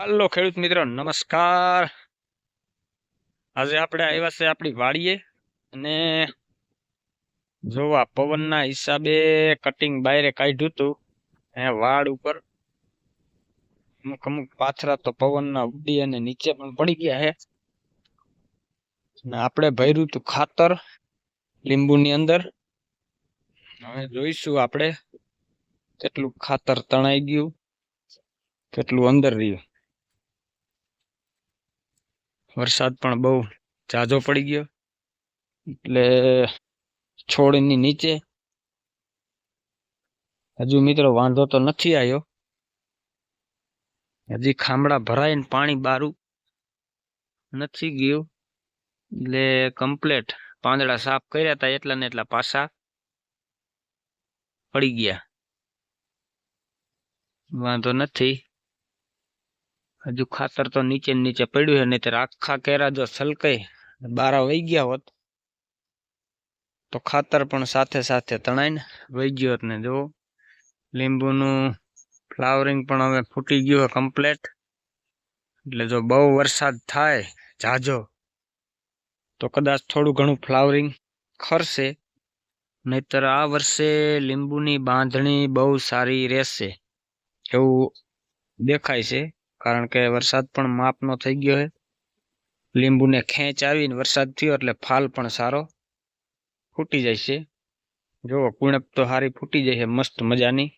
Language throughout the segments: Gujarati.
હાલો ખેડૂત મિત્રો, નમસ્કાર. આજે આપણે આવ્યા છે આપણી વાડીએ અને જોવા, પવનના હિસાબે કટિંગ બાયરે કાઢ્યું હતું. એ વાડ ઉપર અમુક અમુક પાથરા તો પવનના ઉડી અને નીચે પણ પડી ગયા છે. અને આપણે ભર્યું હતું ખાતર લીંબુની અંદર. હવે જોઈશું આપણે કેટલું ખાતર તણાઈ ગયું, કેટલું અંદર રહ્યું. વરસાદ પણ બહુ ઝાઝો પડી ગયો. એટલે છોડની નીચે હજુ મિત્રો વાંધો તો નથી આવ્યો. હજી ખામડા ભરાઈને પાણી બારું નથી ગયું. એટલે કમ્પ્લેટ પાંદડા સાફ કર્યા હતા એટલા ને એટલા પાછા પડી ગયા. વાંધો નથી. હજુ ખાતર તો નીચે નીચે પડ્યું છે તો આખા કેરા જો છલકાઈ બારા વહી ગયા હોત, તો ખાતર પણ સાથે સાથે તણાઈને વહી ગયો હોત ને. જો લીંબુનું ફ્લાવરિંગ પણ હવે ફૂટી ગયું છે કમ્પ્લેટ. એટલે જો બહુ વરસાદ થાય જાજો તો કદાચ થોડું ઘણું ફ્લાવરિંગ ખરશે, નહીતર આ વર્ષે લીંબુની બાંધણી બહુ સારી રહેશે, એવું દેખાય છે. કારણ કે વરસાદ પણ માપનો થઈ ગયો છે. લીંબુને ખેંચ આવીને વરસાદ થયો એટલે ફાલ પણ સારો ફૂટી જાય છે. જુઓ, કુણપ તો સારી ફૂટી જાય છે, મસ્ત મજાની.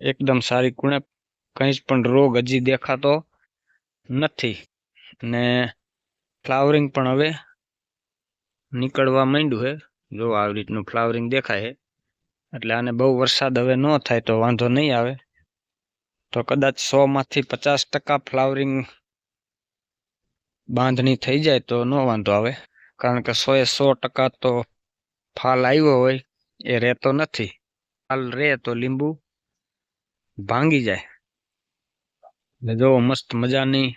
એકદમ સારી કુણપ, કંઈ જ પણ રોગ હજી દેખાતો નથી. ને ફ્લાવરિંગ પણ હવે નીકળવા માંડ્યું છે. જો આવી રીતનું ફ્લાવરિંગ દેખાય એટલે આને બહુ વરસાદ હવે ન થાય તો વાંધો નહીં આવે. તો કદાચ સો માંથી પચાસ ટકા ફ્લાવરિંગ બાંધણી થઈ જાય તો ન વાંધો આવે. કારણ કે સો એ સો ટકા તો ફાલ આવ્યો હોય, એ રહેતો નથી. ફાલ રહે તો લીંબુ ભાંગી જાય. ને જો મસ્ત મજાની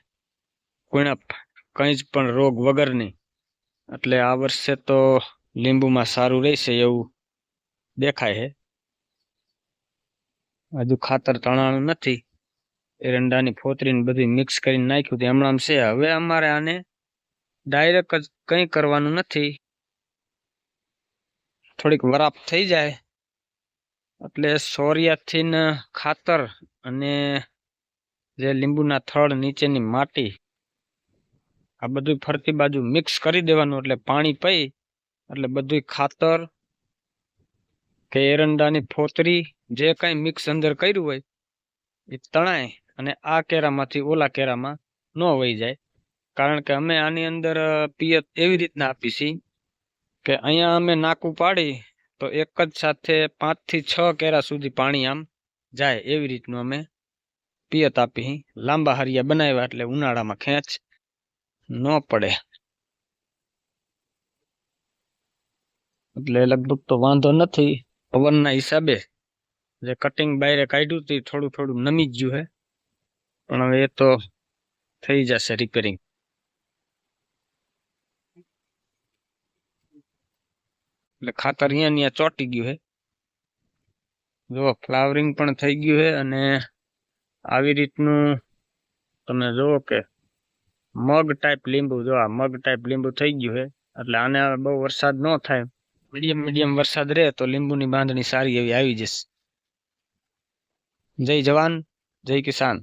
કુણપ, કંઈ જ પણ રોગ વગરની, એટલે આ વર્ષે તો લીંબુમાં સારું રહેશે એવું દેખાય છે હજુ ખાતર તણાણું નથી. એરંડાની ફોતરીને બધું મિક્સ કરીને નાખ્યું હતું. હમણાં છે. હવે અમારે આને ડાયરેક્ટ જ કંઈ કરવાનું નથી. થોડીક વરાપ થઈ જાય. એટલે સોરિયાથી ખાતર અને જે લીંબુના થડ નીચેની માટી, આ બધું ફરતી બાજુ મિક્સ કરી દેવાનું. એટલે પાણી પી એટલે બધું ખાતર કે એરંડાની ફોતરી જે કાંઈ મિક્સ અંદર કર્યું હોય, એ તણાય. અને આ કેરામાંથી ઓલા કેરામાં ન વહી જાય. કારણ કે અમે આની અંદર પિયત એવી રીતના આપી છીએ કે અહીંયા અમે નાકું પાડી તો એક જ સાથે પાંચથી છ કેરા સુધી પાણી આમ જાય એવી રીતનું અમે પિયત આપી લાંબા હરિયા બનાવ્યા એટલે ઉનાળામાં ખેંચ ન પડે. એટલે લગભગ તો વાંધો નથી. પવનના હિસાબે જે કટિંગ બાયરે કાઢ્યું હતું થોડું થોડું નમી ગયું છે પણ હવે એ તો થઈ જશે રિપેરિંગ એટલે ખાતર અહીંયા અહીંયા ચોંટી ગયું છે જો ફ્લાવરિંગ પણ થઈ ગયું છે અને આવી રીતનું તમે જુઓ કે મગ ટાઈપ લીંબુ, જો આ મગ ટાઈપ લીંબુ થઈ ગયું છે એટલે આને બહુ વરસાદ ન થાય. મીડિયમ મીડિયમ વરસાદ રહે તો લીંબુની બાંધણી સારી એવી આવી જશે. જય જવાન, જય કિસાન.